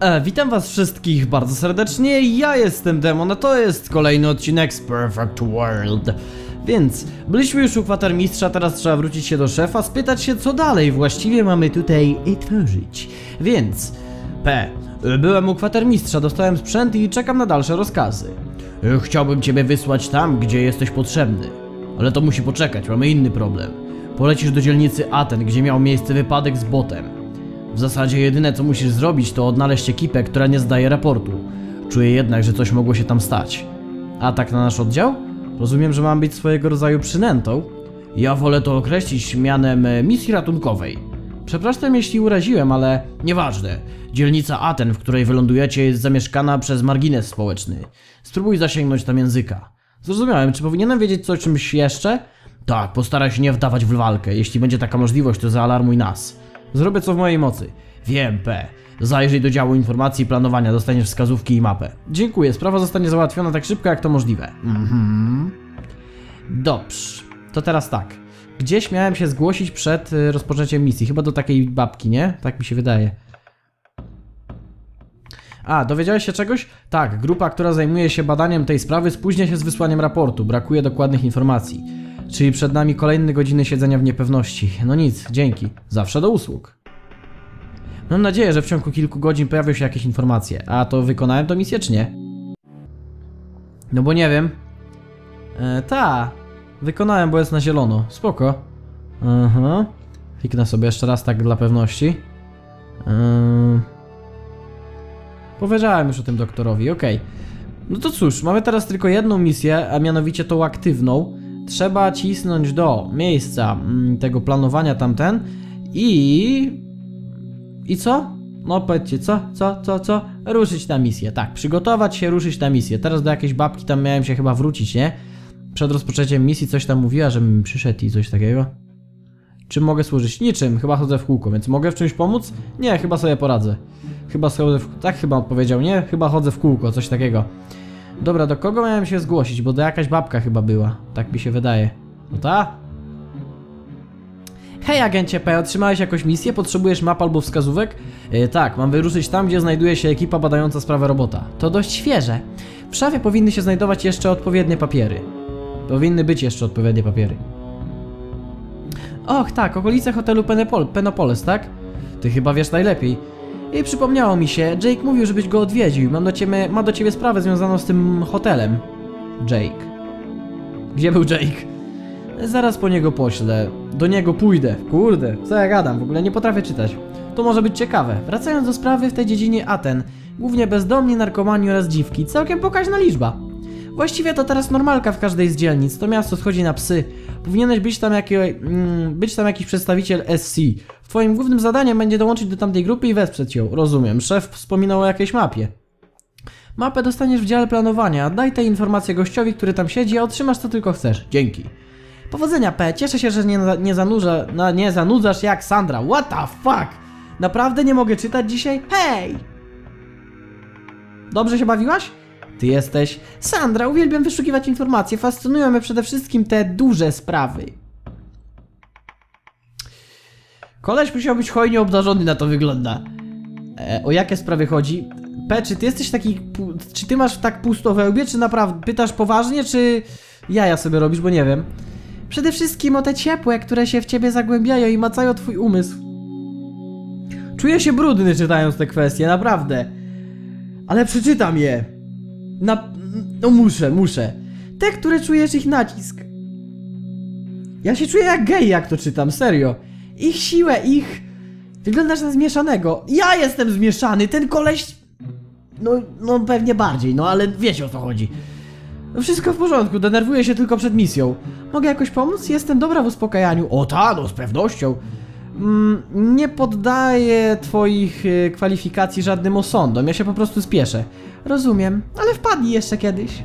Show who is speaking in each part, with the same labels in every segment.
Speaker 1: E, witam was wszystkich bardzo serdecznie, ja jestem Demon, a to jest kolejny odcinek z Perfect World. Więc, byliśmy już u kwatermistrza, teraz trzeba wrócić się do szefa, spytać się co dalej właściwie mamy tutaj tworzyć. Więc, P. Byłem u kwatermistrza, dostałem sprzęt i czekam na dalsze rozkazy. E, Chciałbym ciebie wysłać tam, gdzie jesteś potrzebny. Ale to musi poczekać, mamy inny problem. Polecisz do dzielnicy Aten, gdzie miał miejsce wypadek z botem. W zasadzie jedyne co musisz zrobić to odnaleźć ekipę, która nie zdaje raportu. Czuję jednak, że coś mogło się tam stać. Atak na nasz oddział? Rozumiem, że mam być swojego rodzaju przynętą. Ja wolę to określić mianem e, misji ratunkowej. Przepraszam jeśli uraziłem, ale nieważne. Dzielnica Aten, w której wylądujecie jest zamieszkana przez margines społeczny. Spróbuj zasięgnąć tam języka. Zrozumiałem, czy powinienem wiedzieć coś o czymś jeszcze? Tak, postaraj się nie wdawać w walkę. Jeśli będzie taka możliwość, to zaalarmuj nas. Zrobię co w mojej mocy. Wiem, P. Zajrzyj do działu informacji i planowania, dostaniesz wskazówki i mapę. Dziękuję, sprawa zostanie załatwiona tak szybko jak to możliwe. Mhm. Dobrze, to teraz tak. Gdzieś miałem się zgłosić przed y, rozpoczęciem misji. Chyba do takiej babki, nie? Tak mi się wydaje. A, dowiedziałeś się czegoś? Tak, grupa, która zajmuje się badaniem tej sprawy, spóźnia się z wysłaniem raportu. Brakuje dokładnych informacji. Czyli przed nami kolejne godziny siedzenia w niepewności. No nic, dzięki. Zawsze do usług. Mam nadzieję, że w ciągu kilku godzin pojawią się jakieś informacje. A to wykonałem tą misję, czy nie? No bo nie wiem. E, ta. Wykonałem, bo jest na zielono. Spoko. Aha. Kliknę sobie jeszcze raz tak dla pewności. Ym... Powiedziałem już o tym doktorowi, okej. No to cóż, mamy teraz tylko jedną misję, a mianowicie tą aktywną. Trzeba cisnąć do miejsca mm, tego planowania tamten i... I co? No powiedzcie, co, co, co, co? Ruszyć na misję, tak, przygotować się, ruszyć na misję. Teraz do jakiejś babki tam miałem się chyba wrócić, nie? Przed rozpoczęciem misji coś tam mówiła, żebym przyszedł i coś takiego. Czym mogę służyć? Niczym, chyba chodzę w kółko, więc mogę w czymś pomóc? Nie, chyba sobie poradzę. Chyba chodzę w... Tak chyba odpowiedział, nie? Chyba chodzę w kółko, coś takiego. Dobra, do kogo miałem się zgłosić? Bo do jakaś babka chyba była. Tak mi się wydaje. No ta? Hej agencie P, otrzymałeś jakąś misję? Potrzebujesz map albo wskazówek? Yy, tak, mam wyruszyć tam, gdzie znajduje się ekipa badająca sprawę robota. To dość świeże. W szafie powinny się znajdować jeszcze odpowiednie papiery. Powinny być jeszcze odpowiednie papiery. Och, tak, okolice hotelu Penopol Penopolis, tak? Ty chyba wiesz najlepiej. I przypomniało mi się, Jake mówił, żebyś go odwiedził. Mam do ciebie, ma do ciebie sprawę związaną z tym hotelem. Jake. Gdzie był Jake? Zaraz po niego poślę. Do niego pójdę. Kurde, co ja gadam, w ogóle nie potrafię czytać. To może być ciekawe. Wracając do sprawy w tej dziedzinie Aten. Głównie bezdomni, narkomani oraz dziwki. Całkiem pokaźna liczba. Właściwie to teraz normalka w każdej z dzielnic. To miasto schodzi na psy. Powinieneś być tam, jaki, mm, być tam jakiś przedstawiciel SC. Twoim głównym zadaniem będzie dołączyć do tamtej grupy i wesprzeć ją. Rozumiem. Szef wspominał o jakiejś mapie. Mapę dostaniesz w dziale planowania. Daj te informacje gościowi, który tam siedzi, a otrzymasz co tylko chcesz. Dzięki. Powodzenia, P. Cieszę się, że nie, nie, zanurza, no, nie zanudzasz jak Sandra. What the fuck? Naprawdę nie mogę czytać dzisiaj? Hej! Dobrze się bawiłaś? Ty jesteś. Sandra, uwielbiam wyszukiwać informacje. Fascynują mnie przede wszystkim te duże sprawy. Koleś musiał być hojnie obdarzony, na to wygląda. E, o jakie sprawy chodzi? P, czy ty jesteś taki. Czy ty masz tak pusto we łbie, czy naprawdę pytasz poważnie, czy jaja sobie robisz, bo nie wiem. Przede wszystkim o te ciepłe, które się w ciebie zagłębiają i macają twój umysł. Czuję się brudny czytając te kwestie, naprawdę. Ale przeczytam je. Na... No muszę, muszę. Te, które czujesz ich nacisk. Ja się czuję jak gej, jak to czytam, serio. Ich siłę, ich... Wyglądasz na zmieszanego. Ja jestem zmieszany, ten koleś... No, no pewnie bardziej, no ale wiecie o co chodzi. No wszystko w porządku, denerwuję się tylko przed misją. Mogę jakoś pomóc? Jestem dobra w uspokajaniu. O ta, no z pewnością. Mm, nie poddaję twoich y, kwalifikacji żadnym osądom, ja się po prostu spieszę. Rozumiem, ale wpadnij jeszcze kiedyś.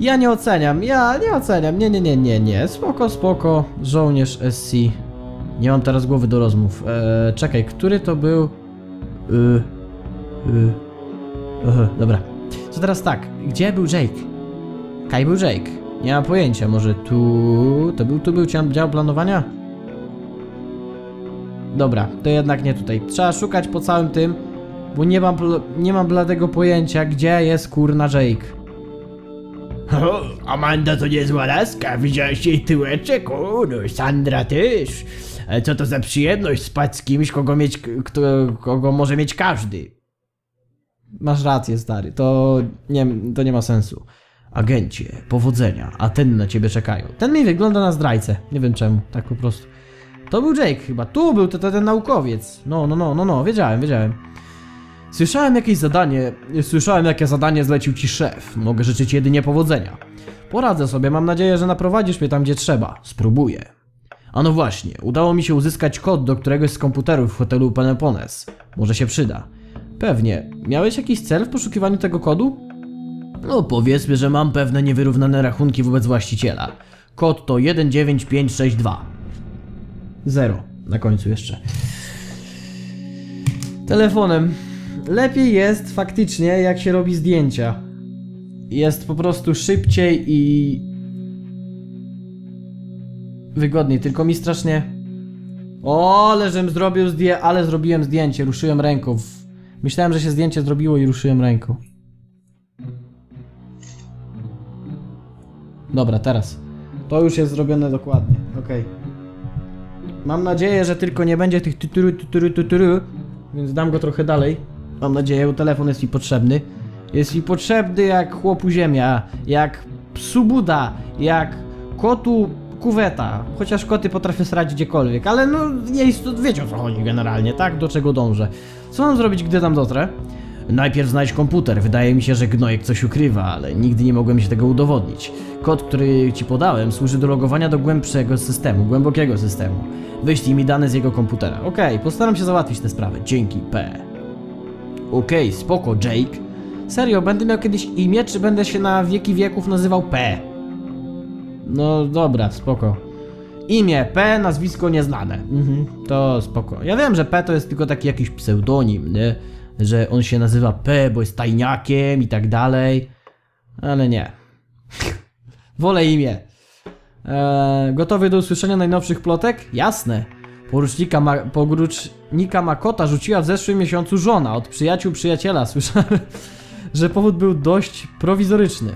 Speaker 1: Ja nie oceniam, ja nie oceniam, nie, nie, nie, nie, nie. Spoko, spoko, żołnierz SC. Nie mam teraz głowy do rozmów. Eee, czekaj, który to był... Y, y, Aha, dobra. Co teraz tak, gdzie był Jake? Kaj był Jake? Nie mam pojęcia, może tu... To był, tu był dział planowania? Dobra, to jednak nie tutaj. Trzeba szukać po całym tym, bo nie mam, nie mam bladego pojęcia, gdzie jest kurna Jake.
Speaker 2: O, Amanda to niezła laska, widziałeś jej tyłeczek? O, no Sandra też. Ale co to za przyjemność spać z kimś, kogo mieć, kto, kogo może mieć każdy.
Speaker 1: Masz rację, stary, to nie, to nie ma sensu. Agencie, powodzenia, a ten na ciebie czekają. Ten mi wygląda na zdrajcę, nie wiem czemu, tak po prostu. To był Jake chyba, tu był to ten naukowiec. No, no, no, no, no, wiedziałem, wiedziałem. Słyszałem jakieś zadanie, słyszałem jakie zadanie zlecił ci szef. Mogę życzyć jedynie powodzenia. Poradzę sobie, mam nadzieję, że naprowadzisz mnie tam, gdzie trzeba. Spróbuję. A no właśnie, udało mi się uzyskać kod do któregoś z komputerów w hotelu Penepones. Może się przyda. Pewnie. Miałeś jakiś cel w poszukiwaniu tego kodu? No, powiedzmy, że mam pewne niewyrównane rachunki wobec właściciela. Kod to 19562. Zero. Na końcu jeszcze. Telefonem. Lepiej jest faktycznie, jak się robi zdjęcia. Jest po prostu szybciej i. wygodniej, tylko mi strasznie. O, ale żem zrobił zdję, ale zrobiłem zdjęcie, ruszyłem ręką. W- Myślałem, że się zdjęcie zrobiło i ruszyłem ręką. Dobra, teraz. To już jest zrobione dokładnie. Okej. Mam nadzieję, że tylko nie będzie tych tuturu, tuturu, tuturu, więc dam go trochę dalej. Mam nadzieję, bo telefon jest mi potrzebny. Jest mi potrzebny jak chłopu ziemia, jak psu Buda, jak kotu kuweta. Chociaż koty potrafią srać gdziekolwiek, ale no nie jest, wiecie o co chodzi generalnie, tak? Do czego dążę. Co mam zrobić, gdy tam dotrę? Najpierw znajdź komputer. Wydaje mi się, że gnojek coś ukrywa, ale nigdy nie mogłem się tego udowodnić. Kod, który ci podałem, służy do logowania do głębszego systemu, głębokiego systemu. Wyślij mi dane z jego komputera. Okej, postaram się załatwić tę sprawę. Dzięki, P. Okej, spoko, Jake. Serio, będę miał kiedyś imię, czy będę się na wieki wieków nazywał P? No dobra, spoko. Imię P, nazwisko nieznane. Mhm, to spoko. Ja wiem, że P to jest tylko taki jakiś pseudonim, nie? Że on się nazywa P, bo jest tajniakiem i tak dalej. Ale nie. Wolę imię. Eee, gotowy do usłyszenia najnowszych plotek? Jasne. Porucznika, ma, Makota rzuciła w zeszłym miesiącu żona od przyjaciół przyjaciela. Słyszałem, że powód był dość prowizoryczny.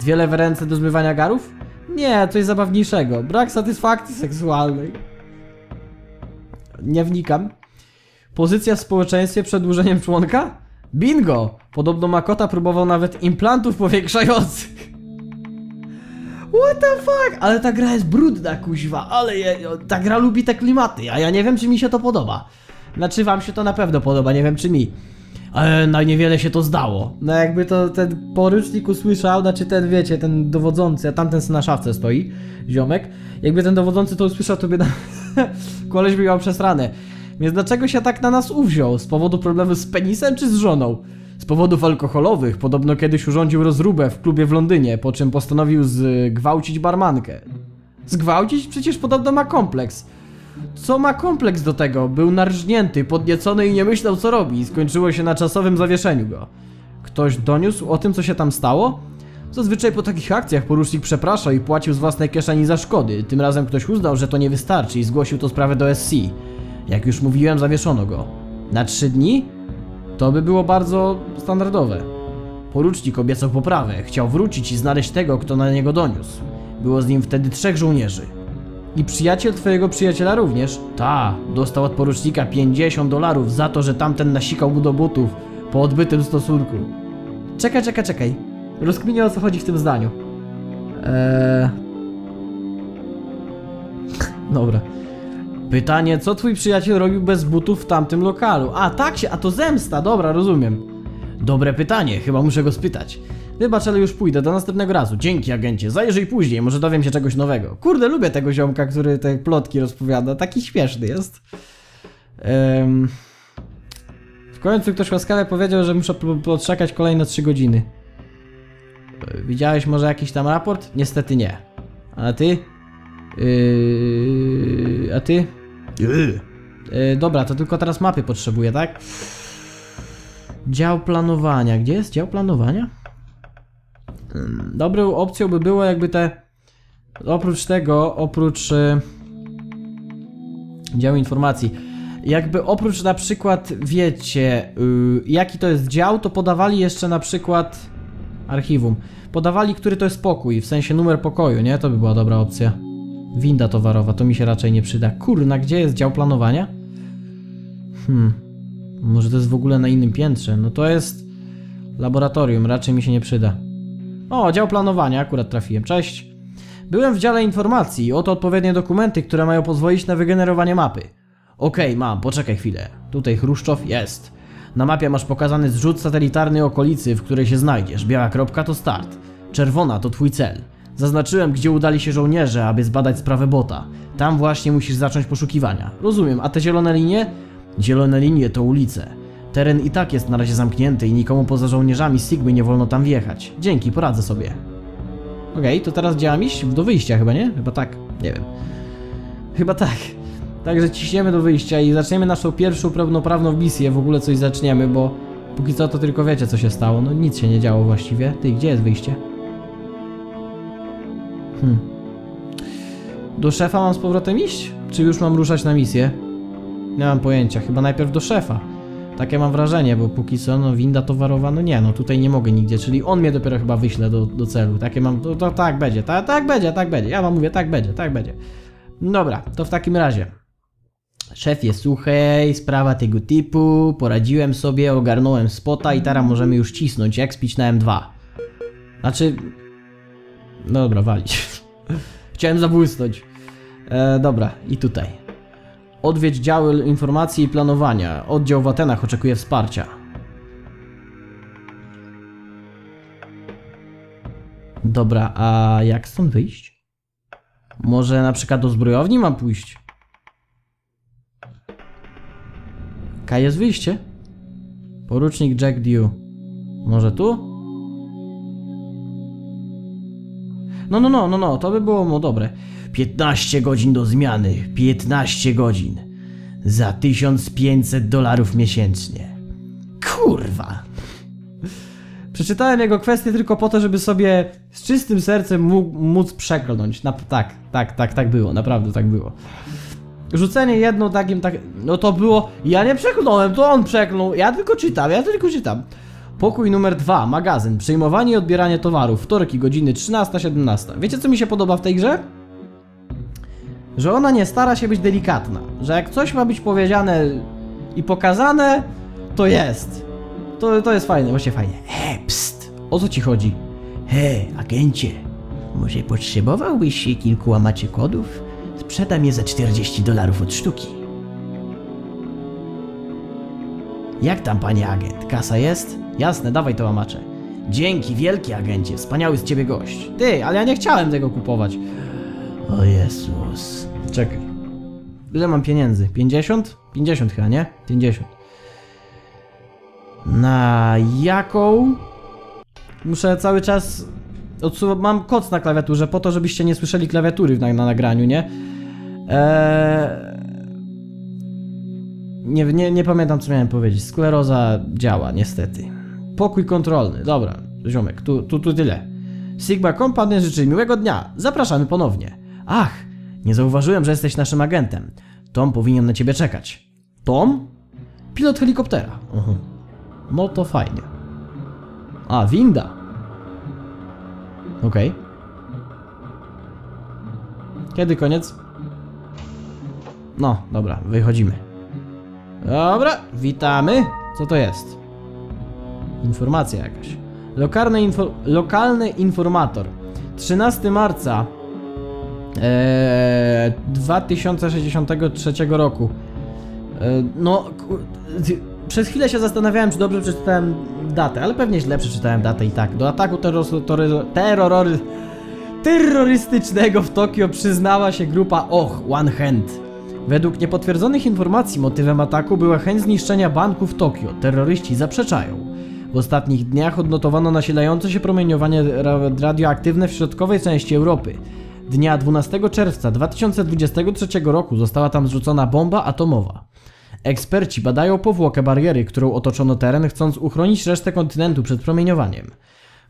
Speaker 1: Dwie lewe ręce do zmywania garów? Nie, coś zabawniejszego. Brak satysfakcji seksualnej. Nie wnikam. Pozycja w społeczeństwie przedłużeniem członka? Bingo! Podobno Makota próbował nawet implantów powiększających. What the fuck? Ale ta gra jest brudna, kuźwa, ale je, ta gra lubi te klimaty, a ja nie wiem, czy mi się to podoba. Znaczy, wam się to na pewno podoba, nie wiem, czy mi. Ale na niewiele się to zdało. No jakby to ten porucznik usłyszał, znaczy ten, wiecie, ten dowodzący, a tamten na szafce stoi, ziomek. Jakby ten dowodzący to usłyszał, to by na... koleś by miał przesrane. Więc dlaczego się tak na nas uwziął? Z powodu problemu z penisem czy z żoną? Z powodów alkoholowych podobno kiedyś urządził rozróbę w klubie w Londynie, po czym postanowił zgwałcić barmankę. Zgwałcić? Przecież podobno ma kompleks. Co ma kompleks do tego? Był narżnięty, podniecony i nie myślał co robi. Skończyło się na czasowym zawieszeniu go. Ktoś doniósł o tym, co się tam stało? Zazwyczaj po takich akcjach porucznik przepraszał i płacił z własnej kieszeni za szkody. Tym razem ktoś uznał, że to nie wystarczy i zgłosił to sprawę do SC. Jak już mówiłem, zawieszono go. Na trzy dni? To by było bardzo standardowe. Porucznik obiecał poprawę, chciał wrócić i znaleźć tego, kto na niego doniósł. Było z nim wtedy trzech żołnierzy. I przyjaciel twojego przyjaciela również? Ta, dostał od porucznika 50 dolarów za to, że tamten nasikał mu do butów po odbytym stosunku. Czekaj, czekaj, czekaj. Rozkminię o co chodzi w tym zdaniu. Eee... Dobra. Pytanie, co twój przyjaciel robił bez butów w tamtym lokalu? A, tak się, a to zemsta, dobra, rozumiem. Dobre pytanie, chyba muszę go spytać. Wybacz, ale już pójdę, do następnego razu. Dzięki, agencie, zajrzyj później, może dowiem się czegoś nowego. Kurde, lubię tego ziomka, który te plotki rozpowiada, taki śmieszny jest. Em, W końcu ktoś łaskawie powiedział, że muszę poczekać kolejne 3 godziny. E, Widziałeś może jakiś tam raport? Niestety nie. A ty? Yy, a ty?
Speaker 2: Yy.
Speaker 1: Yy, dobra, to tylko teraz mapy potrzebuję, tak? Dział planowania. Gdzie jest dział planowania? Dobrą opcją by było jakby te... Oprócz tego, oprócz... Yy, informacji. jakby oprócz na przykład, wiecie, yy, jaki to jest dział, to podawali jeszcze na przykład archiwum. Podawali, który to jest pokój, w sensie numer pokoju, nie? To by była dobra opcja. Winda towarowa, to mi się raczej nie przyda. Kurna, gdzie jest dział planowania? Hmm. Może to jest w ogóle na innym piętrze. No to jest laboratorium, raczej mi się nie przyda. O, dział planowania, akurat trafiłem. Cześć. Byłem w dziale informacji. Oto odpowiednie dokumenty, które mają pozwolić na wygenerowanie mapy. Okej, mam, poczekaj chwilę. Tutaj Chruszczow jest. Na mapie masz pokazany zrzut satelitarny okolicy, w której się znajdziesz. Biała kropka to start. Czerwona to twój cel. Zaznaczyłem, gdzie udali się żołnierze, aby zbadać sprawę bota. Tam właśnie musisz zacząć poszukiwania. Rozumiem, a te zielone linie? Zielone linie to ulice. Teren i tak jest na razie zamknięty i nikomu poza żołnierzami Sigmy nie wolno tam wjechać. Dzięki, poradzę sobie. Okej, to teraz działam iść do wyjścia chyba, nie? Chyba tak, nie wiem. Chyba tak. Także ciśniemy do wyjścia i zaczniemy naszą pierwszą pełnoprawną misję, w ogóle coś zaczniemy, bo póki co to tylko wiecie co się stało, no nic się nie działo właściwie. Ty, gdzie jest wyjście? Hmm. Do szefa mam z powrotem iść? Czy już mam ruszać na misję? Nie mam pojęcia, chyba najpierw do szefa. Takie mam wrażenie, bo póki co, no winda towarowa, no nie, no tutaj nie mogę nigdzie, czyli on mnie dopiero chyba wyśle do, do celu. Takie mam, to, to tak będzie, ta, tak będzie, tak będzie. Ja wam mówię, tak będzie, tak będzie. Dobra, to w takim razie. Szefie, słuchaj, sprawa tego typu, poradziłem sobie, ogarnąłem spota i teraz możemy już cisnąć, jak spić na M2. Znaczy... No dobra, walić. Chciałem zabłysnąć. E, dobra, i tutaj. Odwiedź działy informacji i planowania. Oddział w Atenach oczekuje wsparcia. Dobra, a jak stąd wyjść? Może na przykład do zbrojowni mam pójść? Ka jest wyjście? Porucznik Jack Dew. Może tu? No, no, no, no, no, to by było no dobre. 15 godzin do zmiany. 15 godzin. Za 1500 dolarów miesięcznie. Kurwa. Przeczytałem jego kwestię tylko po to, żeby sobie z czystym sercem mógł, móc przekląć. Na, tak, tak, tak, tak było, naprawdę tak było. Rzucenie jedną takim, tak, no to było, ja nie przekląłem, to on przeklął, ja tylko czytam, ja tylko czytam. Pokój numer dwa, magazyn, przyjmowanie i odbieranie towarów, wtorki, godziny 13-17. Wiecie co mi się podoba w tej grze? Że ona nie stara się być delikatna, że jak coś ma być powiedziane i pokazane, to jest. To, to jest fajne, właśnie fajnie. He, pst, o co ci chodzi?
Speaker 2: He, agencie, może potrzebowałbyś kilku łamaczy kodów? Sprzedam je za 40 dolarów od sztuki.
Speaker 1: Jak tam, panie agent? Kasa jest? Jasne, dawaj to łamacze. Dzięki, wielki agencie, wspaniały z ciebie gość. Ty, ale ja nie chciałem tego kupować.
Speaker 2: O Jezus.
Speaker 1: Czekaj. Ile mam pieniędzy? 50? 50 chyba, nie? 50. Na jaką? Muszę cały czas odsuwać. Mam koc na klawiaturze po to, żebyście nie słyszeli klawiatury na, na nagraniu, nie? Eee... Nie, nie, nie pamiętam co miałem powiedzieć. Skleroza działa, niestety. Pokój kontrolny. Dobra, ziomek, tu, tu, tu tyle. Sigma Company życzy miłego dnia. Zapraszamy ponownie. Ach, nie zauważyłem, że jesteś naszym agentem. Tom powinien na ciebie czekać. Tom? Pilot helikoptera. Mhm. No to fajnie. A, winda. Okej. Kiedy koniec? No, dobra, wychodzimy. Dobra, witamy. Co to jest? Informacja jakaś. Lokalny, info, lokalny informator. 13 marca Eee, 2063 roku. Eee, no, przez chwilę się zastanawiałem, czy dobrze przeczytałem datę, ale pewnie źle przeczytałem datę i tak. Do ataku terror, terror, terror, terrorystycznego w Tokio przyznała się grupa Och, One Hand. Według niepotwierdzonych informacji motywem ataku była chęć zniszczenia banku w Tokio. Terroryści zaprzeczają. W ostatnich dniach odnotowano nasilające się promieniowanie ra- radioaktywne w środkowej części Europy. Dnia 12 czerwca 2023 roku została tam zrzucona bomba atomowa. Eksperci badają powłokę bariery, którą otoczono teren, chcąc uchronić resztę kontynentu przed promieniowaniem.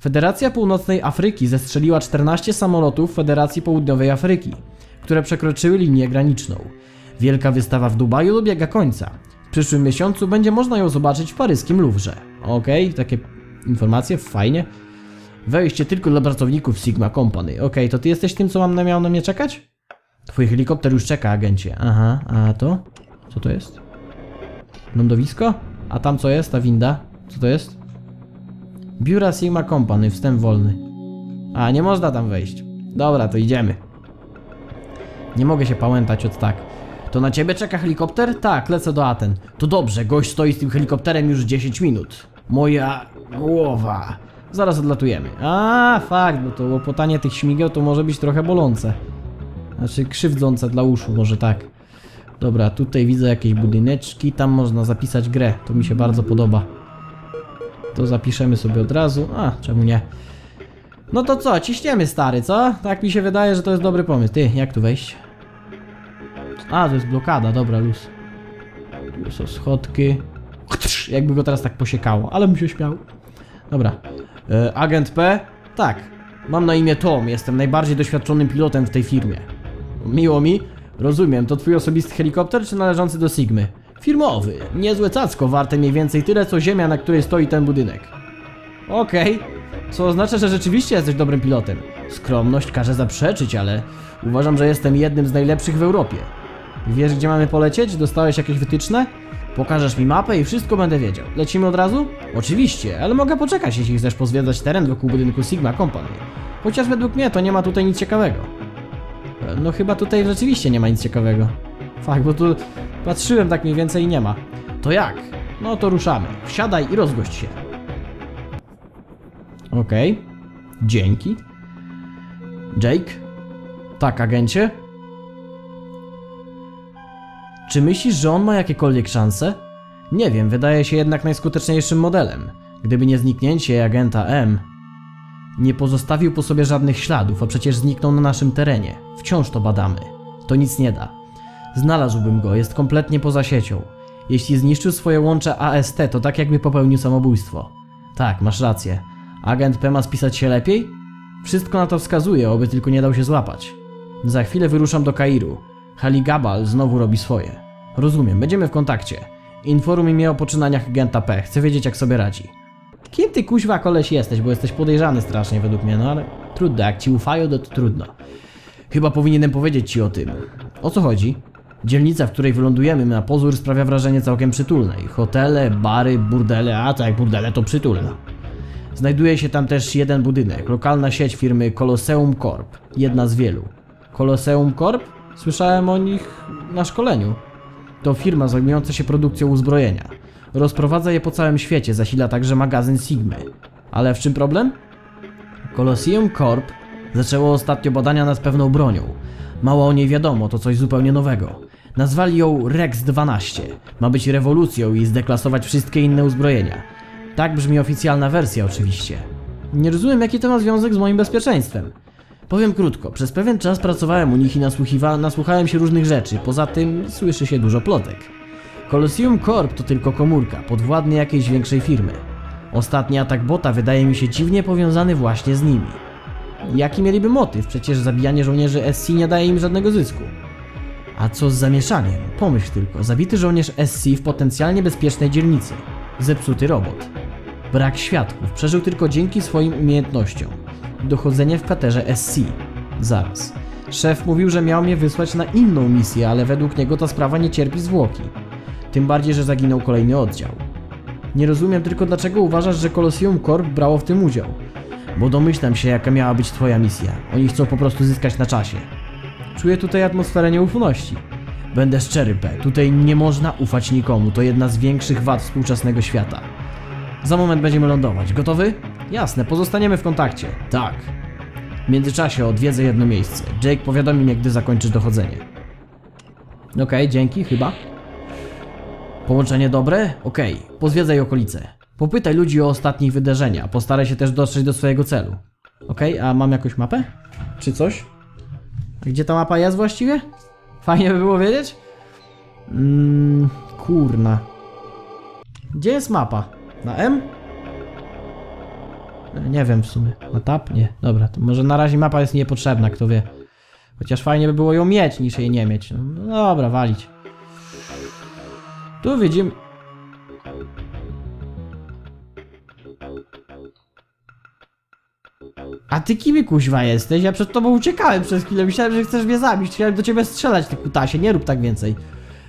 Speaker 1: Federacja Północnej Afryki zestrzeliła 14 samolotów Federacji Południowej Afryki, które przekroczyły linię graniczną. Wielka wystawa w Dubaju dobiega końca. W przyszłym miesiącu będzie można ją zobaczyć w paryskim Louvre. Okej, takie informacje, fajnie. Wejście tylko dla pracowników Sigma Company. Okej, to ty jesteś tym, co mam na, miał na mnie czekać? Twój helikopter już czeka, agencie. Aha, a to? Co to jest? Lądowisko? A tam co jest? Ta winda? Co to jest? Biura Sigma Company, wstęp wolny. A, nie można tam wejść. Dobra, to idziemy. Nie mogę się pałętać od tak. To na ciebie czeka helikopter? Tak, lecę do Aten. To dobrze, gość stoi z tym helikopterem już 10 minut. Moja głowa. Zaraz odlatujemy. A, fakt, bo to łopotanie tych śmigieł to może być trochę bolące. Znaczy krzywdzące dla uszu, może tak. Dobra, tutaj widzę jakieś budyneczki, tam można zapisać grę. To mi się bardzo podoba. To zapiszemy sobie od razu. A, czemu nie? No to co, ciśniemy stary, co? Tak mi się wydaje, że to jest dobry pomysł. Ty, jak tu wejść? A, to jest blokada, dobra, luz. Są schodki. Jakby go teraz tak posiekało, ale bym się śmiał. Dobra. E, agent P? Tak. Mam na imię Tom, jestem najbardziej doświadczonym pilotem w tej firmie. Miło mi. Rozumiem, to twój osobisty helikopter czy należący do Sigmy? Firmowy. Niezłe cacko, warte mniej więcej tyle co ziemia, na której stoi ten budynek. Okej. Co oznacza, że rzeczywiście jesteś dobrym pilotem. Skromność każe zaprzeczyć, ale uważam, że jestem jednym z najlepszych w Europie. Wiesz, gdzie mamy polecieć? Dostałeś jakieś wytyczne? Pokażesz mi mapę i wszystko będę wiedział. Lecimy od razu? Oczywiście, ale mogę poczekać, jeśli chcesz pozwiedzać teren wokół budynku Sigma Company. Chociaż według mnie to nie ma tutaj nic ciekawego. E, No chyba tutaj rzeczywiście nie ma nic ciekawego. Fakt, bo tu patrzyłem tak mniej więcej i nie ma. To jak? No to ruszamy. Wsiadaj i rozgość się. Okej. Dzięki. Jake? Tak, agencie? Czy myślisz, że on ma jakiekolwiek szanse? Nie wiem, wydaje się jednak najskuteczniejszym modelem. Gdyby nie zniknięcie agenta M, nie pozostawił po sobie żadnych śladów, a przecież zniknął na naszym terenie. Wciąż to badamy. To nic nie da. Znalazłbym go, jest kompletnie poza siecią. Jeśli zniszczył swoje łącze AST, to tak jakby popełnił samobójstwo. Tak, masz rację. Agent P ma spisać się lepiej? Wszystko na to wskazuje, oby tylko nie dał się złapać. Za chwilę wyruszam do Kairu. Haligabal znowu robi swoje. Rozumiem, będziemy w kontakcie. Informuj mnie o poczynaniach agenta P, chcę wiedzieć jak sobie radzi. Kim ty kuźwa koleś jesteś, bo jesteś podejrzany strasznie według mnie, no ale trudno, jak ci ufają, to, to trudno. Chyba powinienem powiedzieć ci o tym. O co chodzi? Dzielnica, w której wylądujemy na pozór sprawia wrażenie całkiem przytulnej. Hotele, bary, burdele, a tak burdele to przytulna. Znajduje się tam też jeden budynek, lokalna sieć firmy Colosseum Corp, jedna z wielu. Colosseum Corp? Słyszałem o nich na szkoleniu. To firma zajmująca się produkcją uzbrojenia. Rozprowadza je po całym świecie, zasila także magazyn Sigmy. Ale w czym problem? Colosseum Corp zaczęło ostatnio badania nad pewną bronią. Mało o niej wiadomo, to coś zupełnie nowego. Nazwali ją Rex 12. Ma być rewolucją i zdeklasować wszystkie inne uzbrojenia. Tak brzmi oficjalna wersja oczywiście. Nie rozumiem jaki to ma związek z moim bezpieczeństwem. Powiem krótko, przez pewien czas pracowałem u nich i nasłuchiwa, nasłuchałem się różnych rzeczy, poza tym słyszy się dużo plotek. Colosseum Corp to tylko komórka, podwładny jakiejś większej firmy. Ostatni atak bota wydaje mi się dziwnie powiązany właśnie z nimi. Jaki mieliby motyw? Przecież zabijanie żołnierzy SC nie daje im żadnego zysku. A co z zamieszaniem? Pomyśl tylko, zabity żołnierz SC w potencjalnie bezpiecznej dzielnicy. Zepsuty robot. Brak świadków, przeżył tylko dzięki swoim umiejętnościom. Dochodzenie w katerze SC. Zaraz. Szef mówił, że miał mnie wysłać na inną misję, ale według niego ta sprawa nie cierpi zwłoki. Tym bardziej, że zaginął kolejny oddział. Nie rozumiem tylko dlaczego uważasz, że Colosseum Corp brało w tym udział. Bo domyślam się, jaka miała być twoja misja. Oni chcą po prostu zyskać na czasie. Czuję tutaj atmosferę nieufności. Będę szczery, P. Tutaj nie można ufać nikomu. To jedna z większych wad współczesnego świata. Za moment będziemy lądować. Gotowy? Jasne, pozostaniemy w kontakcie. Tak. W międzyczasie odwiedzę jedno miejsce. Jake powiadomi mnie, gdy zakończysz dochodzenie. Okej, dzięki, chyba. Połączenie dobre? Okej, pozwiedzaj okolice. Popytaj ludzi o ostatnich wydarzenia. Postaraj się też dotrzeć do swojego celu. Okej, a mam jakąś mapę? Czy coś? A Gdzie ta mapa jest właściwie? Fajnie by było wiedzieć? Mmm, kurna. Gdzie jest mapa? Na M? Nie wiem w sumie. Na tab? Nie. Dobra, to może na razie mapa jest niepotrzebna, kto wie. Chociaż fajnie by było ją mieć, niż jej nie mieć. No dobra, walić. Tu widzimy... A ty kimi kuźwa jesteś? Ja przed tobą uciekałem przez chwilę, myślałem, że chcesz mnie zabić. Chciałem do ciebie strzelać, ty kutasie, nie rób tak więcej.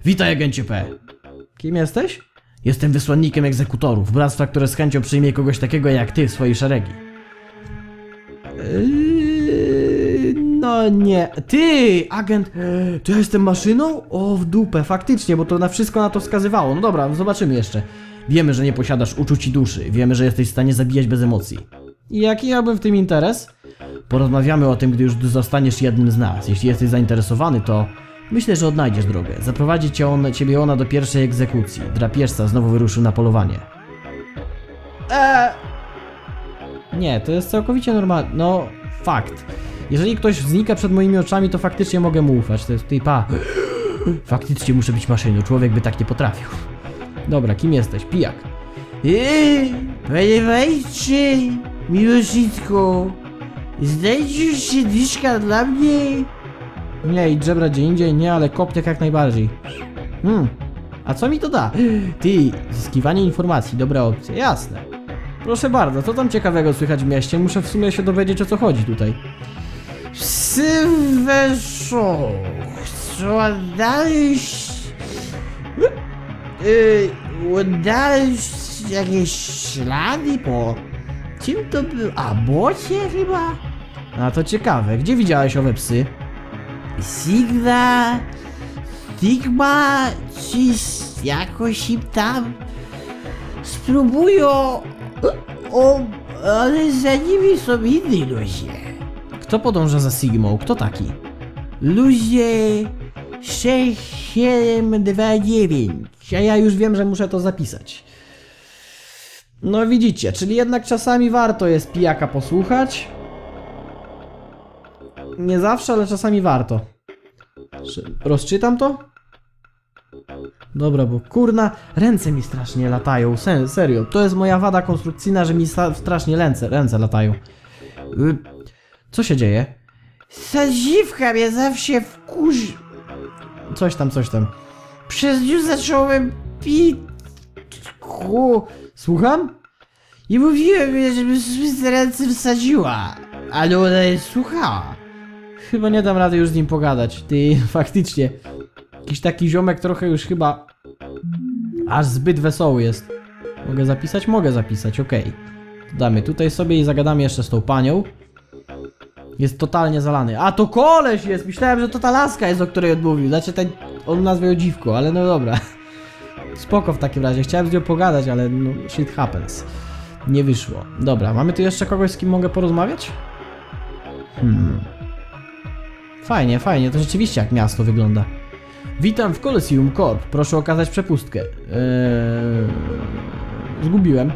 Speaker 1: Witaj, agencie P. Kim jesteś? Jestem wysłannikiem egzekutorów, bractwa, które z chęcią przyjmie kogoś takiego jak ty w swoje szeregi. Yy, no nie. Ty, agent. To ja jestem maszyną? O, w dupę, faktycznie, bo to na wszystko na to wskazywało. No dobra, zobaczymy jeszcze. Wiemy, że nie posiadasz uczuć i duszy. Wiemy, że jesteś w stanie zabijać bez emocji. Jaki miałbym w tym interes? Porozmawiamy o tym, gdy już zostaniesz jednym z nas. Jeśli jesteś zainteresowany, to myślę, że odnajdziesz drogę. Zaprowadzi cię on, ciebie ona do pierwszej egzekucji. Drapieżca znowu wyruszył na polowanie. Eee. Nie, to jest całkowicie normalne. No, fakt. Jeżeli ktoś znika przed moimi oczami, to faktycznie mogę mu ufać. To jest tej pa. Faktycznie muszę być maszyną. Człowiek by tak nie potrafił. Dobra, kim jesteś? Pijak.
Speaker 3: Eee, panie wejście, miłositko, znajdziesz się dyszka dla mnie?
Speaker 1: Nie, i żebra gdzie indziej, nie, ale kopniak jak najbardziej. Hmm, a co mi to da? Ty, zyskiwanie informacji, dobra opcja, jasne. Proszę bardzo, co tam ciekawego słychać w mieście? Muszę w sumie się dowiedzieć o co chodzi tutaj.
Speaker 3: Chcą odnaleźć... Yy, odnaleźć jakieś ślady po... Czym to był? A, bocie chyba?
Speaker 1: A to ciekawe, gdzie widziałeś owe psy?
Speaker 3: Signa... Stigma, czy jakoś im tam... Spróbują... O, ale za nimi są inni ludzie.
Speaker 1: Kto podąża za Sigmą? Kto taki?
Speaker 3: Ludzie 6729.
Speaker 1: A ja już wiem, że muszę to zapisać. No widzicie, czyli jednak czasami warto jest pijaka posłuchać. Nie zawsze, ale czasami warto. Czy- Rozczytam to? Dobra, bo kurna, ręce mi strasznie latają, se, serio. To jest moja wada konstrukcyjna, że mi strasznie ręce, ręce latają. Y, Co się dzieje?
Speaker 3: Sadziwka mnie zawsze wkurzy.
Speaker 1: Coś tam, coś tam.
Speaker 3: Przez nią zacząłem pić.
Speaker 1: Słucham?
Speaker 3: I mówiłem żeby ręce wsadziła. Ale ona nie słuchała.
Speaker 1: Chyba nie dam rady już z nim pogadać. Ty, faktycznie. Jakiś taki ziomek trochę już chyba... Aż zbyt wesoły jest. Mogę zapisać? Mogę zapisać, okej. Damy tutaj sobie i zagadamy jeszcze z tą panią. Jest totalnie zalany. A, to koleś jest! Myślałem, że to ta laska jest, o której odmówił. Znaczy, ten... on nazwał ją dziwką, ale no dobra. Spoko w takim razie. Chciałem z nią pogadać, ale no, shit happens. Nie wyszło. Dobra, mamy tu jeszcze kogoś, z kim mogę porozmawiać? Hmm. Fajnie, fajnie, to rzeczywiście jak miasto wygląda. Witam w Coliseum Corp. Proszę okazać przepustkę. Eee... Zgubiłem.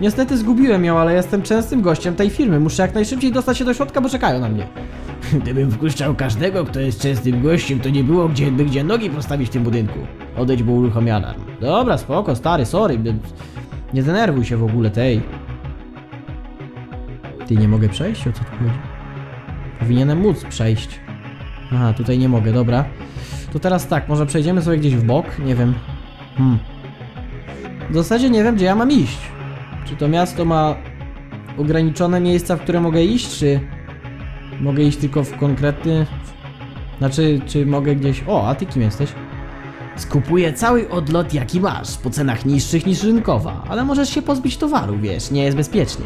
Speaker 1: Niestety zgubiłem ją, ale jestem częstym gościem tej firmy. Muszę jak najszybciej dostać się do środka, bo czekają na mnie.
Speaker 3: Gdybym wpuszczał każdego, kto jest częstym gościem, to nie było gdzie, by gdzie nogi postawić w tym budynku.
Speaker 1: Odejdź, bo uruchomi alarm. Dobra, spoko, stary, sorry. Nie denerwuj się w ogóle tej. Ty nie mogę przejść? O co tu chodzi? Powinienem móc przejść. Aha, tutaj nie mogę, dobra. To teraz tak, może przejdziemy sobie gdzieś w bok? Nie wiem. Hmm. W zasadzie nie wiem, gdzie ja mam iść. Czy to miasto ma ograniczone miejsca, w które mogę iść, czy mogę iść tylko w konkretny... Znaczy, czy mogę gdzieś... O, a ty kim jesteś? Skupuję cały odlot jaki masz, po cenach niższych niż rynkowa, ale możesz się pozbyć towaru, wiesz, nie jest bezpiecznie.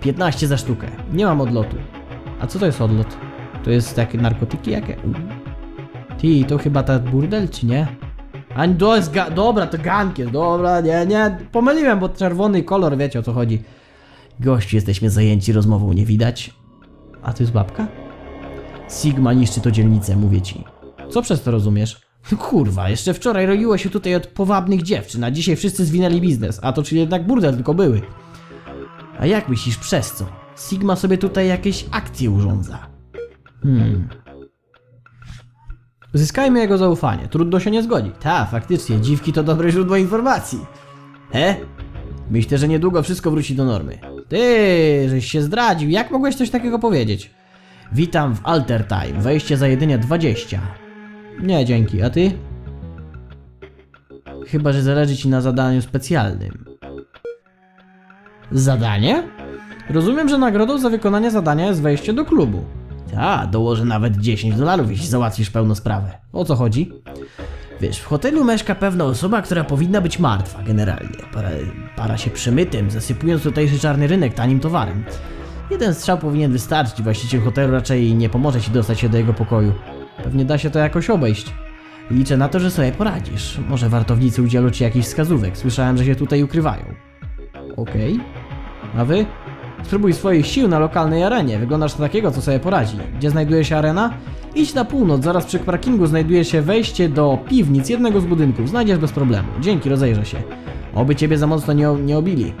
Speaker 1: 15 za sztukę, nie mam odlotu. A co to jest odlot? To jest takie narkotyki jakie? Ty, to chyba ta burdel, czy nie? A to jest ga- dobra, to gank jest, dobra, nie, nie, pomyliłem, bo czerwony kolor, wiecie o co chodzi. Gościu, jesteśmy zajęci rozmową, nie widać? A to jest babka? Sigma niszczy to dzielnicę, mówię ci. Co przez to rozumiesz? No kurwa, jeszcze wczoraj roiło się tutaj od powabnych dziewczyn, a dzisiaj wszyscy zwinęli biznes, a to czyli jednak burdel tylko były. A jak myślisz przez co? Sigma sobie tutaj jakieś akcje urządza. Hmm. Zyskajmy jego zaufanie, trudno się nie zgodzi. Ta, faktycznie, dziwki to dobre źródło informacji. He? Myślę, że niedługo wszystko wróci do normy. Ty, żeś się zdradził, jak mogłeś coś takiego powiedzieć? Witam w Alter Time, wejście za jedynie 20. Nie, dzięki, a ty? Chyba, że zależy ci na zadaniu specjalnym. Zadanie? Rozumiem, że nagrodą za wykonanie zadania jest wejście do klubu. Ta, dołożę nawet 10 dolarów, jeśli załatwisz pełną sprawę. O co chodzi? Wiesz, w hotelu mieszka pewna osoba, która powinna być martwa generalnie. Para, para się przemytem, zasypując tutejszy czarny rynek tanim towarem. Jeden strzał powinien wystarczyć, właściciel hotelu raczej nie pomoże ci dostać się do jego pokoju. Pewnie da się to jakoś obejść. Liczę na to, że sobie poradzisz. Może wartownicy udzielą ci jakichś wskazówek. Słyszałem, że się tutaj ukrywają. Okej. A wy? Spróbuj swoich sił na lokalnej arenie. Wyglądasz na takiego, co sobie poradzi. Gdzie znajduje się arena? Idź na północ, zaraz przy parkingu znajduje się wejście do piwnic jednego z budynków. Znajdziesz bez problemu. Dzięki, rozejrzę się. Oby ciebie za mocno nie, nie obili.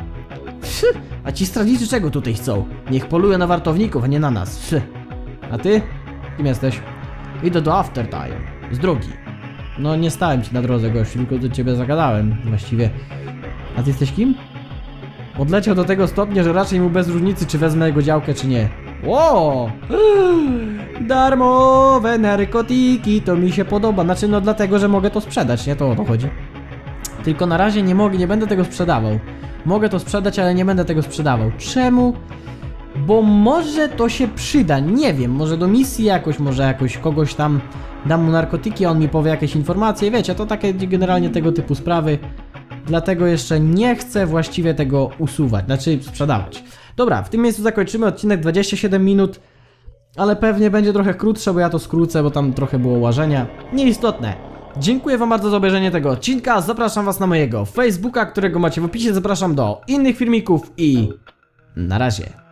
Speaker 1: A ci strażnicy czego tutaj chcą? Niech polują na wartowników, a nie na nas. A ty? Kim jesteś? Idę do Aftertime. Z drogi. No nie stałem ci na drodze, gościu, tylko do ciebie zagadałem właściwie. A ty jesteś kim? Odleciał do tego stopnia, że raczej mu bez różnicy, czy wezmę jego działkę, czy nie. Ło! Darmowe narkotyki, to mi się podoba. Znaczy, no dlatego, że mogę to sprzedać, nie? To o to chodzi. Tylko na razie nie mogę, nie będę tego sprzedawał. Mogę to sprzedać, ale nie będę tego sprzedawał. Czemu? Bo może to się przyda, nie wiem, może do misji jakoś, może jakoś kogoś tam dam mu narkotyki, a on mi powie jakieś informacje, wiecie, to takie generalnie tego typu sprawy. Dlatego jeszcze nie chcę właściwie tego usuwać, znaczy sprzedawać. Dobra, w tym miejscu zakończymy odcinek 27 minut, ale pewnie będzie trochę krótsze, bo ja to skrócę, bo tam trochę było łażenia. Nieistotne. Dziękuję wam bardzo za obejrzenie tego odcinka, zapraszam was na mojego Facebooka, którego macie w opisie, zapraszam do innych filmików i na razie.